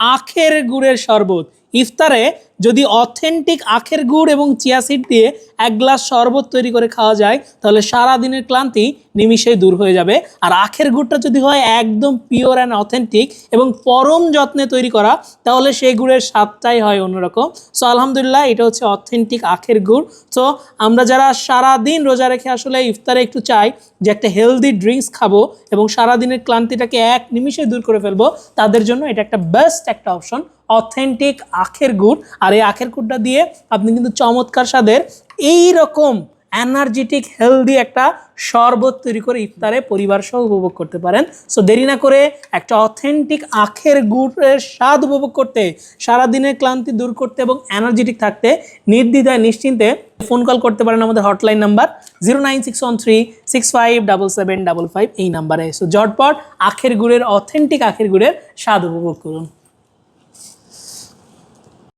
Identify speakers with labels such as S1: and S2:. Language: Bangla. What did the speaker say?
S1: আখের গুড়ের শরবত। ইফতারে যদি অথেন্টিক আখের গুড় এবং চিয়াসিড দিয়ে এক গ্লাস শরবত তৈরি করে খাওয়া যায়, তাহলে সারা দিনের ক্লান্তি নিমিষেই দূর হয়ে যাবে। আর আখের গুড়টা যদি হয় একদম পিওর অ্যান্ড অথেন্টিক এবং পরম যত্নে তৈরি করা, তাহলে সেই গুড়ের স্বাদটাই হয় অন্যরকম। সো আলহামদুলিল্লাহ, এটা হচ্ছে অথেন্টিক আখের গুড়। সো আমরা যারা সারা দিন রোজা রেখে আসলে ইফতারে একটু চাই, যে একটা হেলদি ড্রিঙ্কস খাব এবং সারা দিনের ক্লান্তিটাকে এক নিমিষে দূর করে ফেলব, তাদের জন্য এটা একটা বেস্ট একটা অপশন অথেন্টিক আখের গুড়। আর এই আখের গুড়টা দিয়ে আপনি কিন্তু চমৎকার স্বাদের এই রকম এনার্জেটিক হেলদি একটা শরবত তৈরি করে ইফতারে পরিবার সহ উপভোগ করতে পারেন। সো দেরি না করে একটা অথেন্টিক আখের গুড়ের স্বাদ উপভোগ করতে, সারাদিনের ক্লান্তি দূর করতে এবং এনার্জেটিক থাকতে নির্দ্বিধায়, নিশ্চিন্তে ফোন কল করতে পারেন আমাদের hotline number zero nine six one three six five double seven double five এই নাম্বারে সো জটপট আখের গুড়ের অথেন্টিক আখের গুড়ের স্বাদ উপভোগ করুন।